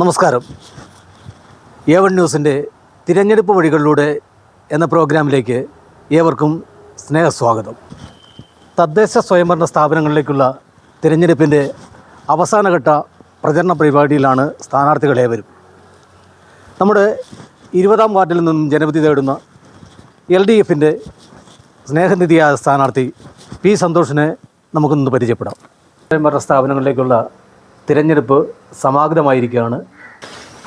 നമസ്കാരം. A one ന്യൂസിന്റെ തിരഞ്ഞെടുപ്പ് വഴികളിലൂടെ എന്ന പ്രോഗ്രാമിലേക്ക് ഏവർക്കും സ്നേഹസ്വാഗതം. തദ്ദേശ സ്വയംഭരണ സ്ഥാപനങ്ങളിലേക്കുള്ള തിരഞ്ഞെടുപ്പിന്റെ അവസാനഘട്ട പ്രചരണ പരിപാടിയിലാണ് സ്ഥാനാർത്ഥികൾ ഏവരും. നമ്മുടെ ഇരുപതാം വാർഡിൽ നിന്നും ജനവിധി തേടുന്ന എൽ ഡി എഫിന്റെ സ്നേഹനിധിയായ സ്ഥാനാർത്ഥി പി സന്തോഷിനെ നമുക്കൊന്ന് പരിചയപ്പെടാം. സ്വയംഭരണ സ്ഥാപനങ്ങളിലേക്കുള്ള തിരഞ്ഞെടുപ്പ് സമാഗതമായിരിക്കുകയാണ്.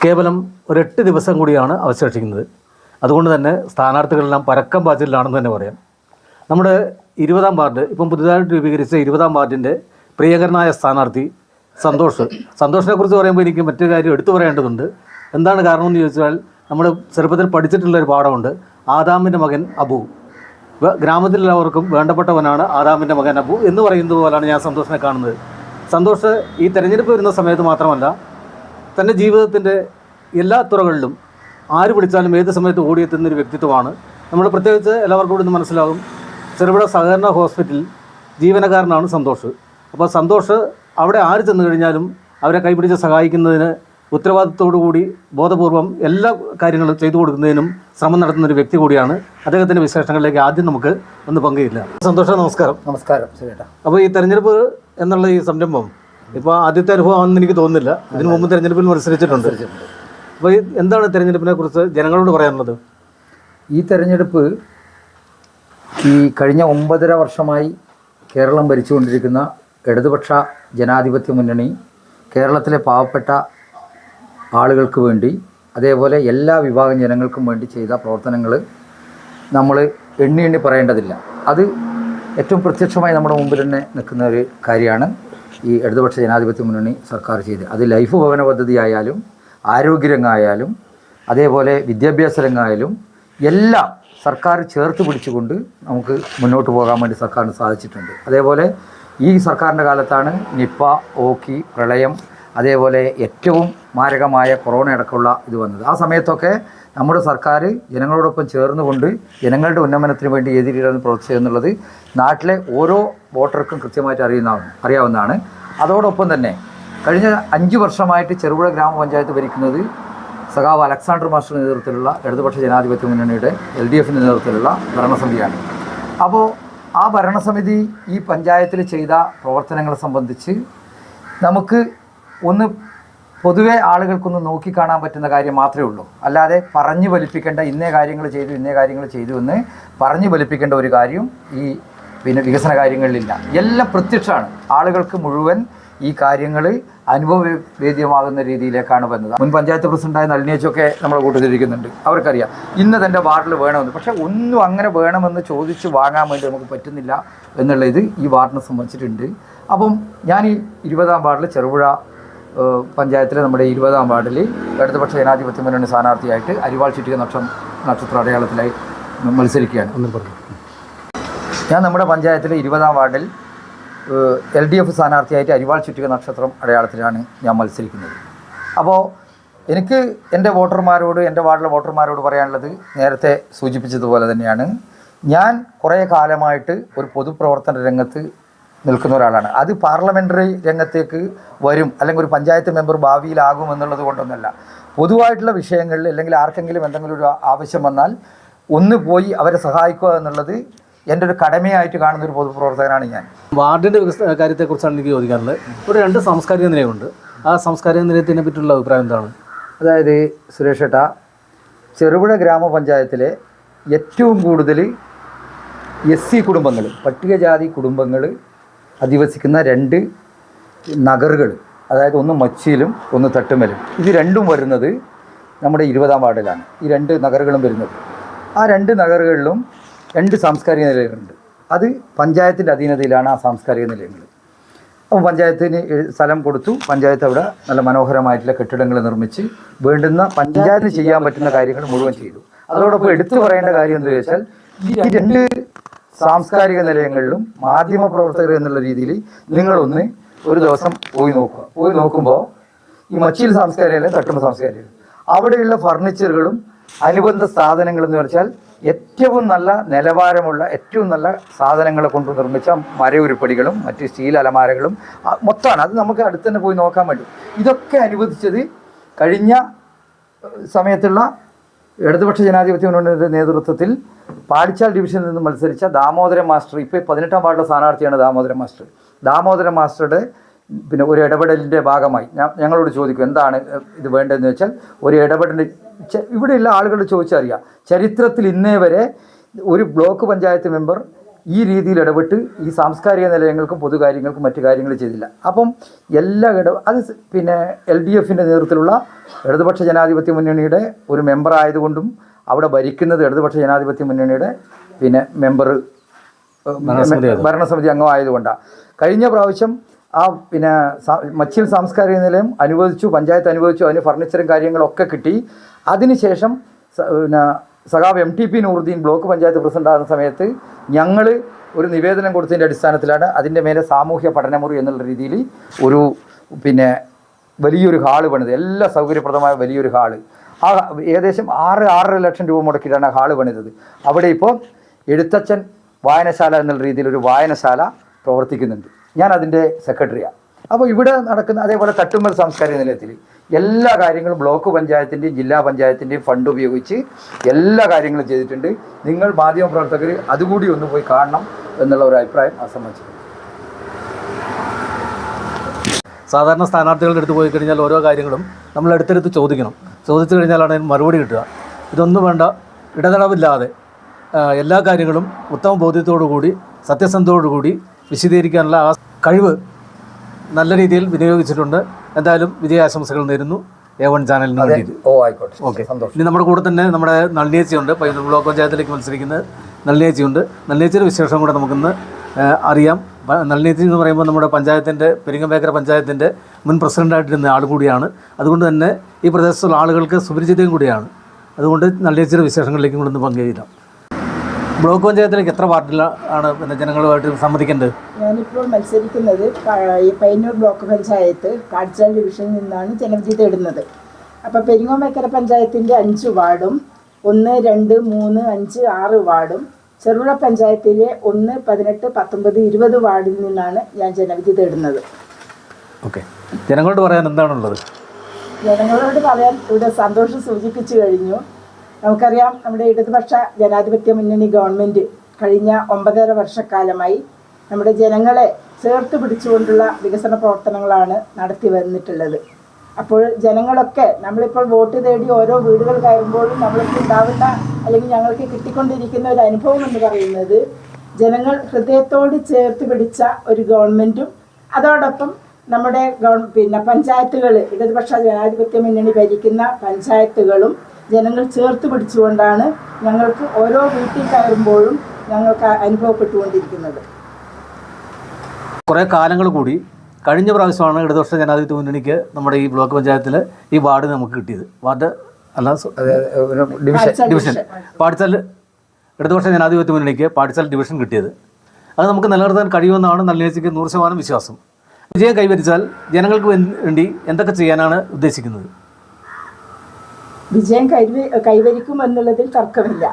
കേവലം ഒരെട്ട് ദിവസം കൂടിയാണ് അവശേഷിക്കുന്നത്. അതുകൊണ്ട് തന്നെ സ്ഥാനാർത്ഥികളെല്ലാം പരക്കം പാച്ചിലാണെന്ന് തന്നെ പറയാം. നമ്മുടെ ഇരുപതാം വാർഡ് ഇപ്പം പുതുതായിട്ട് രൂപീകരിച്ച ഇരുപതാം വാർഡിന്റെ പ്രിയകരനായ സ്ഥാനാർത്ഥി സന്തോഷ്. സന്തോഷിനെ കുറിച്ച് പറയുമ്പോൾ എനിക്ക് മറ്റൊരു കാര്യം എടുത്തു പറയേണ്ടതുണ്ട്. എന്താണ് കാരണം എന്ന് ചോദിച്ചാൽ നമ്മൾ ചെറുപ്പത്തിൽ പഠിച്ചിട്ടുള്ള ഒരു പാഠമുണ്ട്. ആദാമിന്റെ മകൻ അബു. ഗ്രാമത്തിലുള്ളവർക്കും വേണ്ടപ്പെട്ടവനാണ് ആദാമിന്റെ മകൻ അബു എന്ന് പറയുന്നത് പോലാണ് ഞാൻ സന്തോഷിനെ കാണുന്നത്. സന്തോഷ് ഈ തെരഞ്ഞെടുപ്പ് വരുന്ന സമയത്ത് മാത്രമല്ല തന്റെ ജീവിതത്തിന്റെ എല്ലാ തുറകളിലും ആര് വിളിച്ചാലും ഏത് സമയത്ത് ഓടിയെത്തുന്ന ഒരു വ്യക്തിത്വമാണ്. നമ്മൾ പ്രത്യേകിച്ച് എല്ലാവർക്കും കൂടി ഇന്ന് മനസ്സിലാകും ചെറുപുഴ സഹകരണ ഹോസ്പിറ്റൽ ജീവനക്കാരനാണ് സന്തോഷ്. അപ്പോൾ സന്തോഷ് അവിടെ ആര് ചെന്ന് കഴിഞ്ഞാലും അവരെ കൈപിടിച്ച് സഹായിക്കുന്നതിന് കൂടി ബോധപൂർവം എല്ലാ കാര്യങ്ങളും ചെയ്തു കൊടുക്കുന്നതിനും ശ്രമം നടത്തുന്ന ഒരു വ്യക്തി കൂടിയാണ്. അദ്ദേഹത്തിന്റെ വിശേഷങ്ങളിലേക്ക് ആദ്യം നമുക്ക് ഒന്ന് പങ്കുചേരില്ല. സന്തോഷം നമസ്കാരം. നമസ്കാരം ശരി അപ്പോൾ ഈ തെരഞ്ഞെടുപ്പ് എന്നുള്ള ഈ സംരംഭം. ഇപ്പോൾ ആദ്യത്തെ അനുഭവമാണെന്ന് എനിക്ക് തോന്നുന്നില്ല. ഇതിനു മുമ്പ് തിരഞ്ഞെടുപ്പിൽ മത്സരിച്ചിട്ടുണ്ട്. അപ്പോൾ എന്താണ് തിരഞ്ഞെടുപ്പിനെ കുറിച്ച് ജനങ്ങളോട് പറയാനുള്ളത്? ഈ തെരഞ്ഞെടുപ്പ് ഈ കഴിഞ്ഞ ഒമ്പതര വർഷമായി കേരളം ഭരിച്ചുകൊണ്ടിരിക്കുന്ന ഇടതുപക്ഷ ജനാധിപത്യ മുന്നണി കേരളത്തിലെ പാവപ്പെട്ട ആളുകൾക്ക് വേണ്ടി അതേപോലെ എല്ലാ വിഭാഗം ജനങ്ങൾക്കും വേണ്ടി ചെയ്ത പ്രവർത്തനങ്ങൾ നമ്മൾ എണ്ണി എണ്ണി പറയേണ്ടതില്ല. അത് ഏറ്റവും പ്രത്യക്ഷമായി നമ്മുടെ മുമ്പിൽ തന്നെ നിൽക്കുന്ന ഒരു കാര്യമാണ് ഈ ഇടതുപക്ഷ ജനാധിപത്യ മുന്നണി സർക്കാർ ചെയ്ത് അത് ലൈഫ് ഭവന പദ്ധതി ആയാലും ആരോഗ്യരംഗമായാലും അതേപോലെ വിദ്യാഭ്യാസ രംഗമായാലും എല്ലാം സർക്കാർ ചേർത്ത് പിടിച്ചുകൊണ്ട് നമുക്ക് മുന്നോട്ട് പോകാൻ വേണ്ടി സർക്കാരിന് സാധിച്ചിട്ടുണ്ട്. അതേപോലെ ഈ സർക്കാരിന്റെ കാലത്താണ് നിപ്പ ഓക്കി പ്രളയം അതേപോലെ ഏറ്റവും മാരകമായ കൊറോണ അടക്കമുള്ള ഇത് വന്നത്. ആ സമയത്തൊക്കെ നമ്മുടെ സർക്കാർ ജനങ്ങളോടൊപ്പം ചേർന്നുകൊണ്ട് ജനങ്ങളുടെ ഉന്നമനത്തിന് വേണ്ടി ഏത് രീതിയിലാണ് പ്രവർത്തിച്ചത് എന്നുള്ളത് നാട്ടിലെ ഓരോ വോട്ടർക്കും കൃത്യമായിട്ട് അറിയുന്ന അറിയാവുന്നതാണ്. അതോടൊപ്പം തന്നെ കഴിഞ്ഞ അഞ്ച് വർഷമായിട്ട് ചെറുപുഴ ഗ്രാമപഞ്ചായത്ത് ഭരിക്കുന്നത് സഖാവ് അലക്സാണ്ടർ മാസ്റ്റർ നേതൃത്വത്തിലുള്ള ഇടതുപക്ഷ ജനാധിപത്യ മുന്നണിയുടെ എൽ ഡി എഫിന്റെ നേതൃത്വത്തിലുള്ള ഭരണസമിതിയാണ്. അപ്പോൾ ആ ഭരണസമിതി ഈ പഞ്ചായത്തിൽ ചെയ്ത പ്രവർത്തനങ്ങളെ സംബന്ധിച്ച് നമുക്ക് ഒന്ന് പൊതുവെ ആളുകൾക്കൊന്ന് നോക്കിക്കാണാൻ പറ്റുന്ന കാര്യം മാത്രമേ ഉള്ളൂ. അല്ലാതെ പറഞ്ഞു വലിപ്പിക്കേണ്ട ഇന്നേ കാര്യങ്ങൾ ചെയ്തു ഇന്നേ കാര്യങ്ങൾ ചെയ്തു എന്ന് പറഞ്ഞു വലിപ്പിക്കേണ്ട ഒരു കാര്യം ഈ പിന്നെ വികസന കാര്യങ്ങളിലില്ല. എല്ലാം പ്രത്യക്ഷമാണ്. ആളുകൾക്ക് മുഴുവൻ ഈ കാര്യങ്ങൾ അനുഭവവേദ്യമാകുന്ന രീതിയിലേക്കാണ് വന്നത്. മുൻ പഞ്ചായത്ത് പ്രസിഡന്റായ നളിനിയച്ചൊക്കെ നമ്മളെ കൂട്ടത്തിലിരിക്കുന്നുണ്ട് അവർക്കറിയാം. ഇന്ന് തന്റെ വാർഡിൽ വേണമെന്ന്. പക്ഷേ ഒന്നും അങ്ങനെ വേണമെന്ന് ചോദിച്ച് വാങ്ങാൻ വേണ്ടി നമുക്ക് പറ്റുന്നില്ല എന്നുള്ള ഇത് ഈ വാർഡിനെ സംബന്ധിച്ചിട്ടുണ്ട്. അപ്പം ഞാൻ ഈ ഇരുപതാം വാർഡിൽ ചെറുപുഴ പഞ്ചായത്തിലെ നമ്മുടെ ഇരുപതാം വാർഡിൽ ഇടതുപക്ഷ ജനാധിപത്യ മുന്നണി സ്ഥാനാർത്ഥിയായിട്ട് അരിവാൾ ചുറ്റിക നക്ഷം നക്ഷത്ര അടയാളത്തിലായി മത്സരിക്കുകയാണ്. ഒന്ന് പറഞ്ഞു. ഞാൻ നമ്മുടെ പഞ്ചായത്തിലെ ഇരുപതാം വാർഡിൽ എൽ ഡി എഫ് സ്ഥാനാർത്ഥിയായിട്ട് അരിവാൾ ചുറ്റിക നക്ഷത്രം അടയാളത്തിലാണ് ഞാൻ മത്സരിക്കുന്നത്. അപ്പോൾ എനിക്ക് എന്റെ വോട്ടർമാരോട് എന്റെ വാർഡിലെ വോട്ടർമാരോട് പറയാനുള്ളത് നേരത്തെ സൂചിപ്പിച്ചതുപോലെ തന്നെയാണ്. ഞാൻ കുറേ കാലമായിട്ട് ഒരു പൊതുപ്രവർത്തന രംഗത്ത് നിൽക്കുന്ന ഒരാളാണ്. അത് പാർലമെന്ററി രംഗത്തേക്ക് വരും അല്ലെങ്കിൽ ഒരു പഞ്ചായത്ത് മെമ്പർ ഭാവിയിലാകും എന്നുള്ളത് കൊണ്ടൊന്നല്ല. പൊതുവായിട്ടുള്ള വിഷയങ്ങളിൽ അല്ലെങ്കിൽ ആർക്കെങ്കിലും എന്തെങ്കിലും ഒരു ആവശ്യം വന്നാൽ ഒന്ന് പോയി അവരെ സഹായിക്കുക എന്നുള്ളത് എന്റെ ഒരു കടമയായിട്ട് കാണുന്ന ഒരു പൊതുപ്രവർത്തകനാണ് ഞാൻ. വാർഡിന്റെ കാര്യത്തെക്കുറിച്ചാണ് എനിക്ക് ചോദിക്കാറുള്ളത് ഇവിടെ രണ്ട് സാംസ്കാരിക നിലയമുണ്ട്. ആ സാംസ്കാരിക നിലയത്തിനെ പറ്റിയുള്ള അഭിപ്രായം എന്താണ്? അതായത് സുരേഷ് ഏട്ടാ ചെറുപുഴ ഗ്രാമപഞ്ചായത്തിലെ ഏറ്റവും കൂടുതൽ എസ് സി കുടുംബങ്ങൾ പട്ടികജാതി കുടുംബങ്ങൾ അധിവസിക്കുന്ന രണ്ട് നഗറുകൾ അതായത് ഒന്ന് മച്ചിയിലും ഒന്ന് തട്ടുമലും. ഇത് രണ്ടും വരുന്നത് നമ്മുടെ ഇരുപതാം വാർഡിലാണ്. ഈ രണ്ട് നഗറുകളും വരുന്നത്. ആ രണ്ട് നഗറുകളിലും രണ്ട് സാംസ്കാരിക നിലയങ്ങളുണ്ട്. അത് പഞ്ചായത്തിന്റെ അധീനതയിലാണ് ആ സാംസ്കാരിക നിലയങ്ങൾ. അപ്പോൾ പഞ്ചായത്തിന് സ്ഥലം കൊടുത്തു. പഞ്ചായത്ത് അവിടെ നല്ല മനോഹരമായിട്ടുള്ള കെട്ടിടങ്ങൾ നിർമ്മിച്ച് വേണ്ടുന്ന പഞ്ചായത്തിന് ചെയ്യാൻ പറ്റുന്ന കാര്യങ്ങൾ മുഴുവൻ ചെയ്തു. അതോടൊപ്പം എടുത്തു പറയേണ്ട കാര്യം എന്താ വെച്ചാൽ ഈ രണ്ട് സാംസ്കാരിക നിലയങ്ങളിലും മാധ്യമ പ്രവർത്തകർ എന്നുള്ള രീതിയിൽ നിങ്ങളൊന്ന് ഒരു ദിവസം പോയി നോക്കുക. പോയി നോക്കുമ്പോൾ ഈ മച്ചിൽ സാംസ്കാരിക തട്ടുമ്പ സാംസ്കാരിക അവിടെയുള്ള ഫർണിച്ചറുകളും അനുബന്ധ സാധനങ്ങൾ എന്ന് വെച്ചാൽ ഏറ്റവും നല്ല നിലവാരമുള്ള ഏറ്റവും നല്ല സാധനങ്ങളെ കൊണ്ട് നിർമ്മിച്ച മരയുരുപ്പടികളും മറ്റ് സ്റ്റീൽ അലമാരകളും മൊത്തമാണ്. അത് നമുക്ക് അടുത്ത് തന്നെ പോയി നോക്കാൻ പറ്റും. ഇതൊക്കെ അനുവദിച്ചത് കഴിഞ്ഞ സമയത്തുള്ള ഇടതുപക്ഷ ജനാധിപത്യ മുന്നണിയുടെ നേതൃത്വത്തിൽ പാടിച്ചാൽ ഡിവിഷനിൽ നിന്ന് മത്സരിച്ച ദാമോദരൻ മാസ്റ്റർ ഇപ്പോൾ പതിനെട്ടാം വാർഡിലെ സ്ഥാനാർത്ഥിയാണ് ദാമോദരൻ മാസ്റ്റർ. ദാമോദരൻ മാസ്റ്ററുടെ പിന്നെ ഒരു ഇടപെടലിന്റെ ഭാഗമായി ഞാൻ ഞങ്ങളോട് ചോദിക്കും എന്താണ് ഇത് വേണ്ടതെന്ന് വെച്ചാൽ ഒരു ഇടപെടലിന്റെ ഇവിടെയുള്ള ആളുകൾ ചോദിച്ചറിയാം. ചരിത്രത്തിൽ ഇന്നേ വരെ ഒരു ബ്ലോക്ക് പഞ്ചായത്ത് മെമ്പർ ഈ രീതിയിൽ ഇടപെട്ട് ഈ സാംസ്കാരിക നിലയങ്ങൾക്കും പൊതുകാര്യങ്ങൾക്കും മറ്റു കാര്യങ്ങൾ ചെയ്തില്ല. അപ്പം എല്ലാ ഇട അത് പിന്നെ എൽ ഡി എഫിന്റെ നേതൃത്വത്തിലുള്ള ഇടതുപക്ഷ ജനാധിപത്യ മുന്നണിയുടെ ഒരു മെമ്പർ ആയതുകൊണ്ടും അവിടെ ഭരിക്കുന്നത് ഇടതുപക്ഷ ജനാധിപത്യ മുന്നണിയുടെ പിന്നെ മെമ്പർ ഭരണസമിതി അംഗം. ഭരണസമിതി അംഗമായതുകൊണ്ടാണ് കഴിഞ്ഞ പ്രാവശ്യം ആ പിന്നെ മത്സ്യം മച്ചിൽ സാംസ്കാരിക നിലയം അനുവദിച്ചു പഞ്ചായത്ത് അനുവദിച്ചു അതിന് ഫർണിച്ചറും കാര്യങ്ങളൊക്കെ കിട്ടി. അതിനുശേഷം പിന്നെ സഖാവ് M T P Nooruddeen block panchayat പ്രസിഡന്റാകുന്ന സമയത്ത് ഞങ്ങൾ ഒരു നിവേദനം കൊടുത്തതിന്റെ അടിസ്ഥാനത്തിലാണ് അതിന്റെ മേലെ സാമൂഹ്യ പഠനമുറി എന്നുള്ള രീതിയിൽ ഒരു പിന്നെ വലിയൊരു ഹാൾ പണിത്. എല്ലാ സൗകര്യപ്രദമായ വലിയൊരു ഹാൾ. ആ ഏകദേശം ആറ് ആറര ലക്ഷം രൂപ മുടക്കിയിട്ടാണ് ആ ഹാൾ പണിതത്. അവിടെ ഇപ്പോൾ എഴുത്തച്ഛൻ വായനശാല എന്നുള്ള രീതിയിൽ ഒരു വായനശാല പ്രവർത്തിക്കുന്നുണ്ട്. ഞാൻ അതിന്റെ സെക്രട്ടറിയാണ് അപ്പോൾ ഇവിടെ നടക്കുന്ന അതേപോലെ തട്ടുമ്മൽ സാംസ്കാരിക നിലയത്തിൽ എല്ലാ കാര്യങ്ങളും ബ്ലോക്ക് പഞ്ചായത്തിന്റെയും ജില്ലാ പഞ്ചായത്തിന്റെയും ഫണ്ട് ഉപയോഗിച്ച് എല്ലാ കാര്യങ്ങളും ചെയ്തിട്ടുണ്ട്. നിങ്ങൾ മാധ്യമ പ്രവർത്തകർ അതുകൂടി ഒന്ന് പോയി കാണണം എന്നുള്ള ഒരു അഭിപ്രായം ആ അസംബന്ധിച്ചു സാധാരണ സ്ഥാനാർത്ഥികളുടെ അടുത്ത് പോയി കഴിഞ്ഞാൽ ഓരോ കാര്യങ്ങളും നമ്മൾ അടുത്തടുത്ത് ചോദിക്കണം. ചോദിച്ചു കഴിഞ്ഞാലാണ് അതിന് മറുപടി കിട്ടുക. ഇതൊന്നും വേണ്ട. ഇടതടവില്ലാതെ എല്ലാ കാര്യങ്ങളും ഉത്തമ ബോധ്യത്തോടു കൂടി സത്യസന്ധതയോടുകൂടി വിശദീകരിക്കാനുള്ള ആ കഴിവ് നല്ല രീതിയിൽ വിനിയോഗിച്ചിട്ടുണ്ട്. എന്തായാലും വിജയാശംസകൾ നേരുന്നു. എ വൺ ചാനലിന് വേണ്ടിയിട്ട്. ഓ ആയിക്കോട്ടെ. ഓക്കെ. സന്തോഷം. ഇനി നമ്മുടെ കൂടെ തന്നെ നമ്മുടെ നളിനേച്ചിയുണ്ട് പയ്യന്നൂർ ബ്ലോക്ക് പഞ്ചായത്തിലേക്ക് മത്സരിക്കുന്നത് നളിനേച്ചിയുണ്ട് നളിനേച്ചിയുടെ വിശേഷം കൂടെ നമുക്കിന്ന് അറിയാം. നള്ളിയേച്ചി എന്ന് പറയുമ്പോൾ നമ്മുടെ പഞ്ചായത്തിന്റെ പെരിങ്ങമ്പേക്കര പഞ്ചായത്തിന്റെ മുൻ പ്രസിഡന്റായിട്ടിരുന്ന ആൾ കൂടിയാണ്. അതുകൊണ്ട് തന്നെ ഈ പ്രദേശത്തുള്ള ആളുകൾക്ക് സുപരിചിതയും കൂടിയാണ്. അതുകൊണ്ട് നള്ളിയേച്ചിയുടെ വിശേഷങ്ങളിലേക്കും കൂടെ ഒന്ന് പങ്കുചെയ്യാം ബ്ലോക്ക് പഞ്ചായത്തിലേക്ക് എത്ര വാർഡിലാണ് പിന്നെ ജനങ്ങളുമായിട്ട് സംവദിക്കേണ്ടത് ഞാനിപ്പോൾ മത്സരിക്കുന്നത് പയ്യന്നൂർ ബ്ലോക്ക് പഞ്ചായത്ത് കാഴ്ചാൽ ഡിവിഷനിൽ നിന്നാണ് ജനവിധി തേടുന്നത്. അപ്പോൾ പെരിങ്ങോമേക്കര പഞ്ചായത്തിന്റെ അഞ്ച് വാർഡും ഒന്ന് രണ്ട് മൂന്ന് അഞ്ച് ആറ് വാർഡും ചെറുപുഴ പഞ്ചായത്തിലെ ഒന്ന് പതിനെട്ട് പത്തൊമ്പത് ഇരുപത് വാർഡിൽ നിന്നാണ് ഞാൻ ജനവിധി തേടുന്നത്. ഓക്കെ. ജനങ്ങളോട് പറയാൻ എന്താണുള്ളത്? ജനങ്ങളോട് പറയാൻ ഇവിടെ സന്തോഷം സൂചിപ്പിച്ചു കഴിഞ്ഞു. നമുക്കറിയാം നമ്മുടെ ഇടതുപക്ഷ ജനാധിപത്യ മുന്നണി ഗവൺമെന്റ് കഴിഞ്ഞ ഒമ്പതര വർഷക്കാലമായി നമ്മുടെ ജനങ്ങളെ ചേർത്ത് പിടിച്ചുകൊണ്ടുള്ള വികസന പ്രവർത്തനങ്ങളാണ് നടത്തി വന്നിട്ടുള്ളത്. അപ്പോൾ ജനങ്ങളൊക്കെ നമ്മളിപ്പോൾ വോട്ട് തേടി ഓരോ വീടുകൾ കയറുമ്പോഴും നമ്മൾക്ക് ഉണ്ടാവുന്ന അല്ലെങ്കിൽ ഞങ്ങൾക്ക് കിട്ടിക്കൊണ്ടിരിക്കുന്ന ഒരു അനുഭവം എന്ന് പറയുന്നത് ജനങ്ങൾ ഹൃദയത്തോട് ചേർത്ത് പിടിച്ച ഒരു ഗവൺമെന്റും അതോടൊപ്പം നമ്മുടെ ഗവൺ പിന്നെ പഞ്ചായത്തുകൾ ഇടതുപക്ഷ ജനാധിപത്യ മുന്നണി ഭരിക്കുന്ന പഞ്ചായത്തുകളും ജനങ്ങൾ ചേർത്ത് പിടിച്ചുകൊണ്ടാണ് ഞങ്ങൾക്ക് ഓരോ വീട്ടിൽ കയറുമ്പോഴും ഞങ്ങൾക്ക് അനുഭവപ്പെട്ടുകൊണ്ടിരിക്കുന്നത്. കുറേ കാലങ്ങൾ കൂടി കഴിഞ്ഞ പ്രാവശ്യമാണ് ഇടതുപക്ഷ ജനാധിപത്യ മുന്നണിക്ക് നമ്മുടെ ഈ ബ്ലോക്ക് പഞ്ചായത്തിൽ ഈ വാർഡ് നമുക്ക് കിട്ടിയത്. വാർഡ് അല്ല ഡിവിഷൻ. ഡിവിഷൻ. പാടിച്ചാൽ ഇടതുപക്ഷ ജനാധിപത്യ മുന്നണിക്ക് പാടിച്ചാൽ ഡിവിഷൻ കിട്ടിയത്. അത് നമുക്ക് നിലനിർത്താൻ കഴിയുമെന്നാണ് നല്ലേച്ചിക്ക് നൂറ് ശതമാനം വിശ്വാസം. വിജയം കൈവരിച്ചാൽ ജനങ്ങൾക്ക് വേണ്ടി എന്തൊക്കെ ചെയ്യാനാണ് ഉദ്ദേശിക്കുന്നത്? വിജയം കൈവ കൈവരിക്കുമെന്നുള്ളതിൽ തർക്കമില്ല.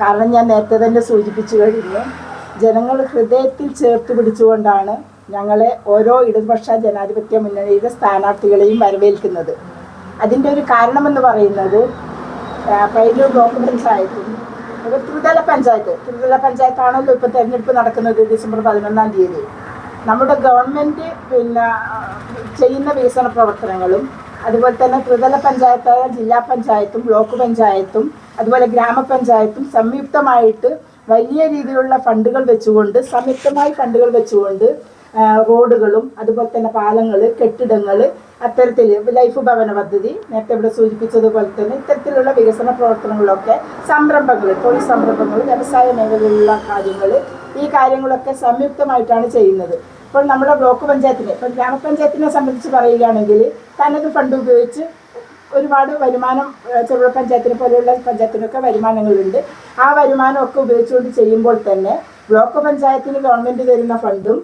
കാരണം ഞാൻ നേരത്തെ തന്നെ സൂചിപ്പിച്ചു കഴിഞ്ഞു. ജനങ്ങൾ ഹൃദയത്തിൽ ചേർത്ത് പിടിച്ചുകൊണ്ടാണ് ഞങ്ങളെ ഓരോ ഇടതുപക്ഷ ജനാധിപത്യ മുന്നണിയുടെ സ്ഥാനാർത്ഥികളെയും വരവേൽക്കുന്നത്. അതിന്റെ ഒരു കാരണമെന്ന് പറയുന്നത് പൈലൂർ ബ്ലോക്ക് പഞ്ചായത്തും. ഒരു ത്രിതല പഞ്ചായത്ത്. ത്രിതല പഞ്ചായത്താണല്ലോ ഇപ്പോൾ തിരഞ്ഞെടുപ്പ് നടക്കുന്നത് ഡിസംബർ പതിനൊന്നാം തീയതി. നമ്മുടെ ഗവൺമെന്റ് പിന്നെ ചെയ്യുന്ന വികസന പ്രവർത്തനങ്ങളും അതുപോലെ തന്നെ ത്രിതല പഞ്ചായത്തായ ജില്ലാ പഞ്ചായത്തും ബ്ലോക്ക് പഞ്ചായത്തും അതുപോലെ ഗ്രാമപഞ്ചായത്തും സംയുക്തമായിട്ട് വലിയ രീതിയിലുള്ള ഫണ്ടുകൾ വെച്ചുകൊണ്ട് സംയുക്തമായി ഫണ്ടുകൾ വെച്ചുകൊണ്ട് റോഡുകളും അതുപോലെ തന്നെ പാലങ്ങൾ കെട്ടിടങ്ങൾ അത്തരത്തിൽ ലൈഫ് ഭവന പദ്ധതി നേരത്തെ ഇവിടെ സൂചിപ്പിച്ചതുപോലെ തന്നെ ഇത്തരത്തിലുള്ള വികസന പ്രവർത്തനങ്ങളൊക്കെ സംരംഭങ്ങൾ തൊഴിൽ സംരംഭങ്ങൾ വ്യവസായ മേഖലയിലുള്ള കാര്യങ്ങൾ ഈ കാര്യങ്ങളൊക്കെ സംയുക്തമായിട്ടാണ് ചെയ്യുന്നത്. ഇപ്പോൾ നമ്മുടെ ബ്ലോക്ക് പഞ്ചായത്തിനെ ഇപ്പോൾ ഗ്രാമപഞ്ചായത്തിനെ സംബന്ധിച്ച് പറയുകയാണെങ്കിൽ തനത് ഫണ്ട് ഉപയോഗിച്ച് ഒരുപാട് വരുമാനം ചെറുപ്പ പഞ്ചായത്തിനെ പോലെയുള്ള പഞ്ചായത്തിനൊക്കെ വരുമാനങ്ങളുണ്ട്. ആ വരുമാനമൊക്കെ ഉപയോഗിച്ചുകൊണ്ട് ചെയ്യുമ്പോൾ തന്നെ ബ്ലോക്ക് പഞ്ചായത്തിന് ഗവൺമെന്റ് തരുന്ന ഫണ്ടും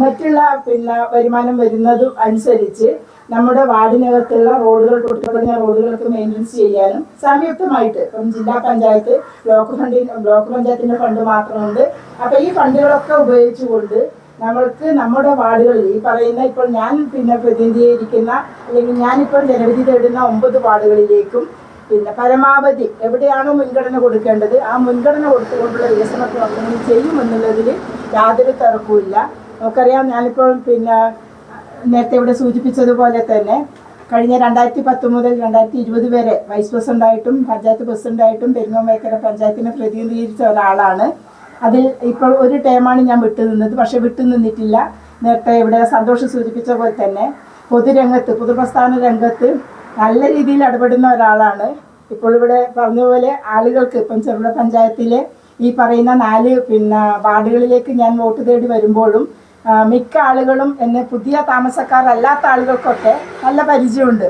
മറ്റുള്ള പിന്നെ വരുമാനം വരുന്നതും അനുസരിച്ച് നമ്മുടെ വാർഡിനകത്തുള്ള റോഡുകൾ പൊട്ടിപ്പറഞ്ഞ റോഡുകൾക്ക് മെയിന്റനൻസ് ചെയ്യാനും സംയുക്തമായിട്ട് ഇപ്പം ജില്ലാ പഞ്ചായത്ത് ബ്ലോക്ക് ഫണ്ടിന്റെ ബ്ലോക്ക് പഞ്ചായത്തിന്റെ ഫണ്ട് മാത്രമുണ്ട്. അപ്പോൾ ഈ ഫണ്ടുകളൊക്കെ ഉപയോഗിച്ചുകൊണ്ട് നമ്മൾക്ക് നമ്മുടെ വാർഡുകളിൽ ഈ പറയുന്ന ഇപ്പോൾ ഞാൻ പിന്നെ പ്രതിനിധീകരിക്കുന്ന അല്ലെങ്കിൽ ഞാനിപ്പോൾ ജനവിധി തേടുന്ന ഒമ്പത് വാർഡുകളിലേക്കും പിന്നെ പരമാവധി എവിടെയാണോ മുൻഗണന കൊടുക്കേണ്ടത് ആ മുൻഗണന കൊടുത്തുകൊണ്ടുള്ള വികസന പ്രവർത്തനങ്ങൾ ചെയ്യുമെന്നുള്ളതിൽ യാതൊരു തർക്കവുമില്ല നമുക്കറിയാം ഞാനിപ്പോൾ പിന്നെ നേരത്തെ ഇവിടെ സൂചിപ്പിച്ചതുപോലെ തന്നെ കഴിഞ്ഞ രണ്ടായിരത്തി പത്ത് മുതൽ രണ്ടായിരത്തി ഇരുപത് വരെ വൈസ് പ്രസിഡന്റായിട്ടും പഞ്ചായത്ത് പ്രസിഡന്റായിട്ടും പെരുങ്ങോമേക്കര പഞ്ചായത്തിനെ പ്രതിനിധീകരിച്ച ഒരാളാണ്. അതിൽ ഇപ്പോൾ ഒരു ടൈമാണ് ഞാൻ വിട്ടു നിന്നത്. പക്ഷെ വിട്ടു നിന്നിട്ടില്ല. നേരത്തെ ഇവിടെ സന്തോഷം സൂചിപ്പിച്ച പോലെ തന്നെ പൊതുരംഗത്ത് പൊതുപ്രസ്ഥാന രംഗത്ത് നല്ല രീതിയിൽ ഇടപെടുന്ന ഒരാളാണ്. ഇപ്പോൾ ഇവിടെ പറഞ്ഞ പോലെ ആളുകൾക്ക് ഇപ്പം ചെറുപുഴ പഞ്ചായത്തിലെ ഈ പറയുന്ന നാല് പിന്നെ വാർഡുകളിലേക്ക് ഞാൻ വോട്ട് തേടി വരുമ്പോഴും മിക്ക ആളുകളും എന്നെ പുതിയ താമസക്കാരല്ലാത്ത ആളുകൾക്കൊക്കെ നല്ല പരിചയമുണ്ട്.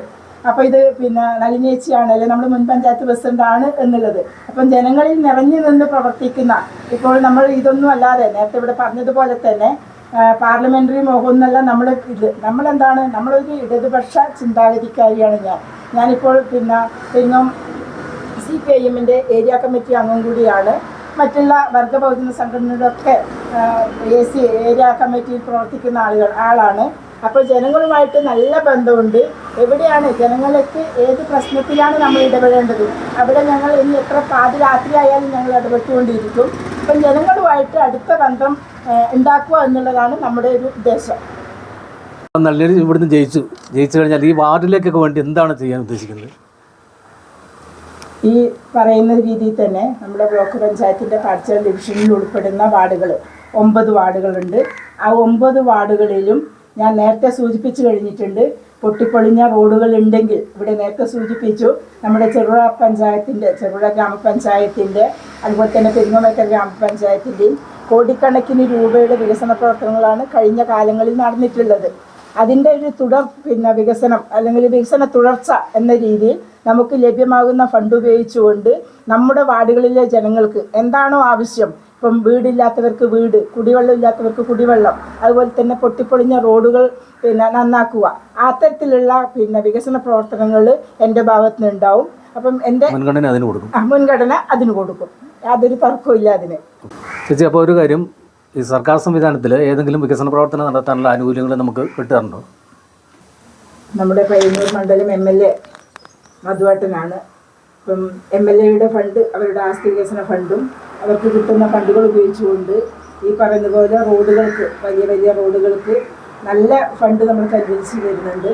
അപ്പോൾ ഇത് പിന്നെ നളിനേച്ചിയാണ് അല്ലെങ്കിൽ നമ്മൾ മുൻ പഞ്ചായത്ത് പ്രസിഡന്റ് ആണ് എന്നുള്ളത്. അപ്പം ജനങ്ങളിൽ നിറഞ്ഞു നിന്ന് പ്രവർത്തിക്കുന്ന ഇപ്പോൾ നമ്മൾ ഇതൊന്നും അല്ലാതെ നേരത്തെ ഇവിടെ പറഞ്ഞതുപോലെ തന്നെ പാർലമെന്ററി മോഹം നമ്മൾ ഇത് നമ്മളെന്താണ് നമ്മളൊരു ഇടതുപക്ഷ ചിന്താഗതിക്കാരിയാണ് ഞാൻ. ഞാനിപ്പോൾ പിന്നെ പിന്നും സി പി ഐ എമ്മിന്റെ ഏരിയ കമ്മിറ്റി അംഗം കൂടിയാണ്. മറ്റുള്ള വർഗ ബഹുജന സംഘടനകളൊക്കെ എ സി ഏരിയ കമ്മിറ്റിയിൽ പ്രവർത്തിക്കുന്ന ആളുകൾ ആളാണ്. അപ്പോൾ ജനങ്ങളുമായിട്ട് നല്ല ബന്ധമുണ്ട്. എവിടെയാണ്? ജനങ്ങൾക്ക് ഏത് പ്രശ്നത്തിലാണ് നമ്മൾ ഇടപെടേണ്ടത്? അവിടെ ഞങ്ങൾ ഇനി എത്ര പാതിരാത്രിയായാലും ഞങ്ങൾ ഇടപെട്ടുകൊണ്ടിരിക്കും. അപ്പം ജനങ്ങളുമായിട്ട് അടുത്ത ബന്ധം ഉണ്ടാക്കുക എന്നുള്ളതാണ് നമ്മുടെ ഒരു ഉദ്ദേശം. നല്ലൊരു ഇവിടുന്ന് ജയിച്ചു. ജയിച്ചു കഴിഞ്ഞാൽ ഈ വാർഡിലേക്കൊക്കെ വേണ്ടി എന്താണ് ചെയ്യാൻ ഉദ്ദേശിക്കുന്നത്? ഈ പറയുന്ന രീതിയിൽ തന്നെ നമ്മുടെ ബ്ലോക്ക് പഞ്ചായത്തിന്റെ പാർച്ചൽ ഡിവിഷനിൽ ഉൾപ്പെടുന്ന വാർഡുകൾ ഒമ്പത് വാർഡുകളുണ്ട്. ആ ഒമ്പത് വാർഡുകളിലും ഞാൻ നേരത്തെ സൂചിപ്പിച്ചു കഴിഞ്ഞിട്ടുണ്ട് പൊട്ടിപ്പൊളിഞ്ഞ റോഡുകൾ ഉണ്ടെങ്കിൽ ഇവിടെ നേരത്തെ സൂചിപ്പിച്ചു നമ്മുടെ ചെറുപുഴ പഞ്ചായത്തിന്റെ ചെറുപുഴ ഗ്രാമപഞ്ചായത്തിന്റെ അതുപോലെ തന്നെ പെരുങ്ങമേക്കൽ ഗ്രാമപഞ്ചായത്തിന്റെയും കോടിക്കണക്കിന് രൂപയുടെ വികസന പ്രവർത്തനങ്ങളാണ് കഴിഞ്ഞ കാലങ്ങളിൽ നടന്നിട്ടുള്ളത്. അതിന്റെ ഒരു തുടർ പിന്നെ വികസനം അല്ലെങ്കിൽ വികസന തുടർച്ച എന്ന രീതിയിൽ നമുക്ക് ലഭ്യമാകുന്ന ഫണ്ട് ഉപയോഗിച്ചുകൊണ്ട് നമ്മുടെ വാർഡുകളിലെ ജനങ്ങൾക്ക് എന്താണോ ആവശ്യം ഇപ്പം വീടില്ലാത്തവർക്ക് വീട് കുടിവെള്ളം ഇല്ലാത്തവർക്ക് കുടിവെള്ളം അതുപോലെ തന്നെ പൊട്ടിപ്പൊളിഞ്ഞ റോഡുകൾ പിന്നെ നന്നാക്കുക. അത്തരത്തിലുള്ള പിന്നെ വികസന പ്രവർത്തനങ്ങൾ എന്റെ ഭാഗത്ത് നിന്നുണ്ടാവും. അപ്പം എന്റെ മുൻഗണന അതിന് കൊടുക്കും. ആ, മുൻഗണന അതിന് കൊടുക്കും. യാതൊരു തർക്കവും ഇല്ല അതിന്. ചേച്ചി അപ്പോൾ ഒരു കാര്യം ഈ സർക്കാർ സംവിധാനത്തിൽ ഏതെങ്കിലും വികസന പ്രവർത്തനം നടത്താനുള്ള ആനുകൂല്യങ്ങൾ നമുക്ക് കിട്ടാറുണ്ടോ നമ്മുടെ പയ്യന്നൂർ മണ്ഡലം എം എൽ എ മധുവാട്ടനാണ്. ഇപ്പം എം എൽ എയുടെ ഫണ്ട് അവരുടെ ആസ്തി വികസന ഫണ്ടും അവർക്ക് കിട്ടുന്ന ഫണ്ടുകൾ ഉപയോഗിച്ചുകൊണ്ട് ഈ പറയുന്ന പോലെ റോഡുകൾക്ക് വലിയ വലിയ റോഡുകൾക്ക് നല്ല ഫണ്ട് നമ്മൾ കരുതിച്ച് വരുന്നുണ്ട്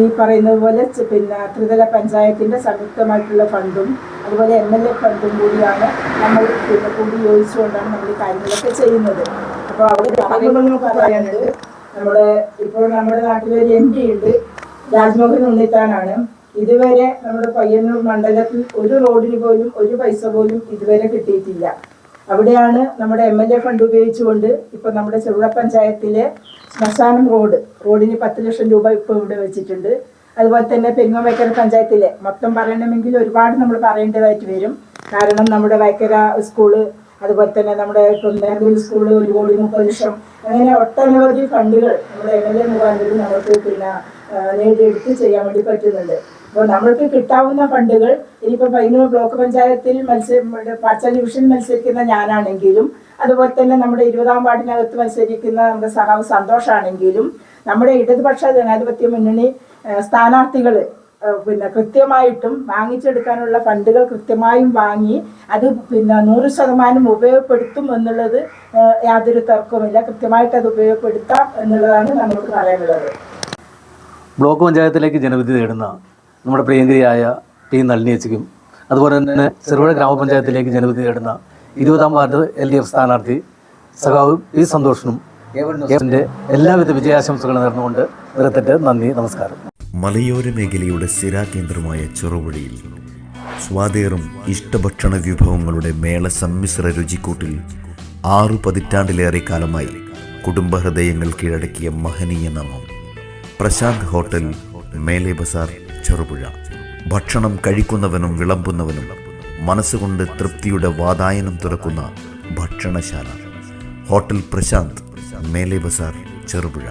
ഈ പറയുന്നത് പോലെ പിന്നെ ത്രിതല പഞ്ചായത്തിന്റെ സംയുക്തമായിട്ടുള്ള ഫണ്ടും അതുപോലെ എം എൽ എ ഫണ്ടും കൂടിയാണ് നമ്മൾ പിന്നെ കൂടി യോജിച്ചുകൊണ്ടാണ് നമ്മൾ ഈ കാര്യങ്ങളൊക്കെ ചെയ്യുന്നത്. അപ്പോൾ അവിടെ കാര്യങ്ങളൊക്കെ പറയാനുണ്ട്. നമ്മുടെ ഇപ്പോൾ നമ്മുടെ നാട്ടിലൊരു എം പി ഉണ്ട്. രാജ്മോഹൻ ഉണ്ണിത്താനാണ്. ഇതുവരെ നമ്മുടെ പയ്യന്നൂർ മണ്ഡലത്തിൽ ഒരു റോഡിന് പോലും ഒരു പൈസ പോലും ഇതുവരെ കിട്ടിയിട്ടില്ല. അവിടെയാണ് നമ്മുടെ എം എൽ എ ഫണ്ട് ഉപയോഗിച്ചുകൊണ്ട് ഇപ്പൊ നമ്മുടെ ചെറുപുഴ പഞ്ചായത്തിലെ ശ്മശാനം റോഡ് റോഡിന് പത്ത് ലക്ഷം രൂപ ഇപ്പോൾ ഇവിടെ വെച്ചിട്ടുണ്ട്. അതുപോലെ തന്നെ പെരുങ്ങവൈക്കര പഞ്ചായത്തിലെ മൊത്തം പറയണമെങ്കിൽ ഒരുപാട് നമ്മൾ പറയേണ്ടതായിട്ട് വരും. കാരണം നമ്മുടെ വൈക്കര സ്കൂൾ അതുപോലെ തന്നെ നമ്മുടെ ഇപ്പം സ്കൂൾ ഒരു കോടി മുപ്പത് ലക്ഷം. അങ്ങനെ ഒട്ടനവധി ഫണ്ടുകൾ നമ്മുടെ എം എൽ എ മുഖാന്തരം നമുക്ക് പിന്നെ നേടിയെടുത്ത് ചെയ്യാൻ വേണ്ടി പറ്റുന്നുണ്ട്. അപ്പോൾ നമ്മൾക്ക് കിട്ടാവുന്ന ഫണ്ടുകൾ ഇനിയിപ്പോൾ പൈനൂർ ബ്ലോക്ക് പഞ്ചായത്തിൽ മത്സരം പച്ച ഡിവിഷൻ മത്സരിക്കുന്ന ഞാനാണെങ്കിലും അതുപോലെ തന്നെ നമ്മുടെ ഇരുപതാം വാർഡിനകത്ത് മത്സരിക്കുന്ന നമ്മുടെ സഹാവ് സന്തോഷാണെങ്കിലും നമ്മുടെ ഇടതുപക്ഷ ജനാധിപത്യ മുന്നണി സ്ഥാനാർത്ഥികൾ പിന്നെ കൃത്യമായിട്ടും വാങ്ങിച്ചെടുക്കാനുള്ള ഫണ്ടുകൾ കൃത്യമായും വാങ്ങി അത് പിന്നെ നൂറ് ശതമാനം ഉപയോഗപ്പെടുത്തും എന്നുള്ളത് യാതൊരു തർക്കവുമില്ല. കൃത്യമായിട്ട് അത് ഉപയോഗപ്പെടുത്താം എന്നുള്ളതാണ് നമുക്ക് പറയാനുള്ളത്. ബ്ലോക്ക് പഞ്ചായത്തിലേക്ക് ജനവിധി തേടുന്ന നമ്മുടെ പ്രിയങ്കരിയായ ടി നളിനിയച്ചിക്കും അതുപോലെ തന്നെ ചെറുപുഴ ഗ്രാമപഞ്ചായത്തിലേക്ക് ജനവിധി നേടുന്ന ഇരുപതാം വാർഡ് എൽ ഡി എഫ് സ്ഥാനാർത്ഥി സഖാവ് പി സന്തോഷിനും എല്ലാവിധ വിജയാശംസകളും നേർന്നുകൊണ്ട് നിർത്തട്ടെ നന്ദി നമസ്കാരം. മലയോര മേഖലയുടെ സ്ഥിരാകേന്ദ്രമായ ചെറുപുഴയിൽ സ്വാതേറും ഇഷ്ടഭക്ഷണ വിഭവങ്ങളുടെ മേള സമ്മിശ്ര രുചിക്കൂട്ടിൽ ആറു പതിറ്റാണ്ടിലേറെ കാലമായി കുടുംബഹൃദയങ്ങൾ കീഴടക്കിയ മഹനീയ നാമം. പ്രശാന്ത് ഹോട്ടൽ മേലെ ബസാർ ചെറുപുഴ. ഭക്ഷണം കഴിക്കുന്നവനും വിളമ്പുന്നവനും മനസ്സുകൊണ്ട് തൃപ്തിയുടെ വാതായനം തുറക്കുന്ന ഭക്ഷണശാല. ഹോട്ടൽ പ്രശാന്ത് മേലെ ബസാർ ചെറുപുഴ.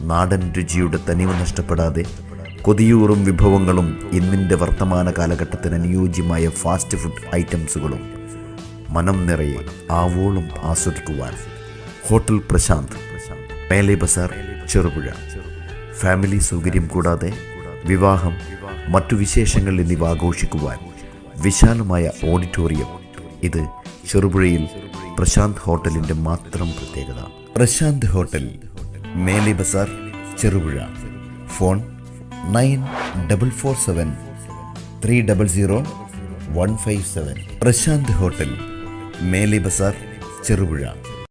നാടൻ രുചിയുടെ തനിവ് നഷ്ടപ്പെടാതെ കൊതിയൂറും വിഭവങ്ങളും ഇന്നിന്റെ വർത്തമാന കാലഘട്ടത്തിന് അനുയോജ്യമായ ഫാസ്റ്റ് ഫുഡ് ഐറ്റംസുകളും മനം നിറയെ ആവോളം ആസ്വദിക്കുവാൻ. ഹോട്ടൽ പ്രശാന്ത് മേലെ ബസാർ ചെറുപുഴ. ഫാമിലി സൗകര്യം കൂടാതെ വിവാഹം മറ്റു വിശേഷങ്ങൾ എന്നിവ ആഘോഷിക്കുവാൻ വിശാലമായ ഓഡിറ്റോറിയം. ഇത് ചെറുപുഴയിൽ പ്രശാന്ത് ഹോട്ടലിന്റെ മാത്രം പ്രത്യേകത. Prashant hotel Mele Bazar Cherupuzha. Phone nine double four seven three double zero one five seven. Prashant hotel Mele Bazar Cherupuzha.